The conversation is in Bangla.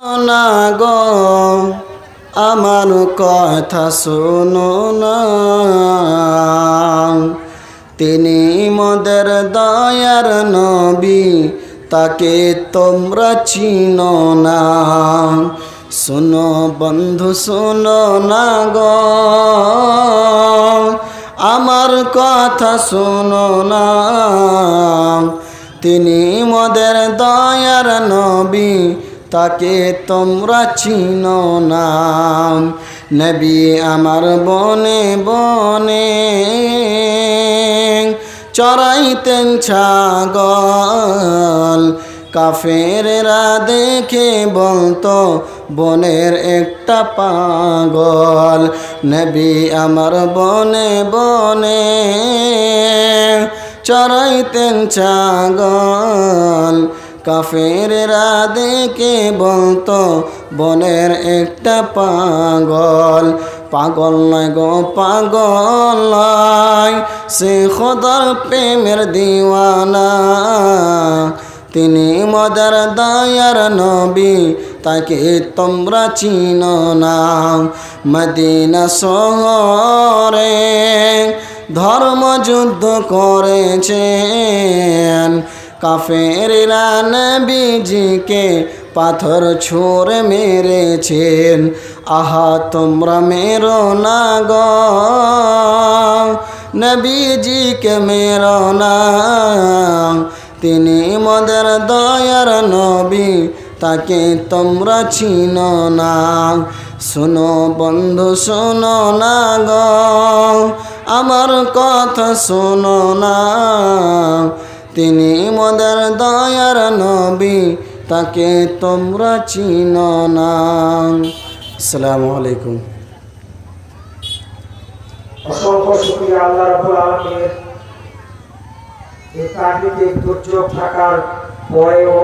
না গো, আমার কথা শোনো না। তিনি মোদের দয়ার নবী, তাকে তোমরা চিনো না। শোনো বন্ধু, শোনো না গো, আমার কথা শোনো না। তিনি মোদের দয়ার নবী তাকে তোমরা চিনো না। নবী আমার বনে বনে চড়াইতেন ছাগল। কাফেরেরা দেখে বলতো, বনের একটা পাগল। নবী আমার বনে বনে চড়াইতেন ছাগল। কাফেরেরা দেখে বলতো, বনের একটা পাগল। পাগল নয় গো, পাগল নয়, সে খোদার প্রেমের দিওয়ানা। তিনি মদার দায়ার নবী তাকে তোমরা চিনো না। মদিনা শহরে ধর্মযুদ্ধ করেছেন। কাফেরা নবীজিকে পাথর ছোড়ে মেরেছেন। আহা, তোমরা মেরো না গ। নবীজিকে মেরো না। তিনি মদের দয়ার নবী, তাকে তোমরা চিনো না। শোনো বন্ধু, শোনো না গ। আমার কথা শোনো না। তিনি মদের দয়ার নবী, তাকে তোমরা চিন না। আসসালামু আলাইকুম। অসংখ্য শুক্রিয়া আল্লাহ আলমের এই প্রাকৃতিক দুর্যোগ থাকার পরেও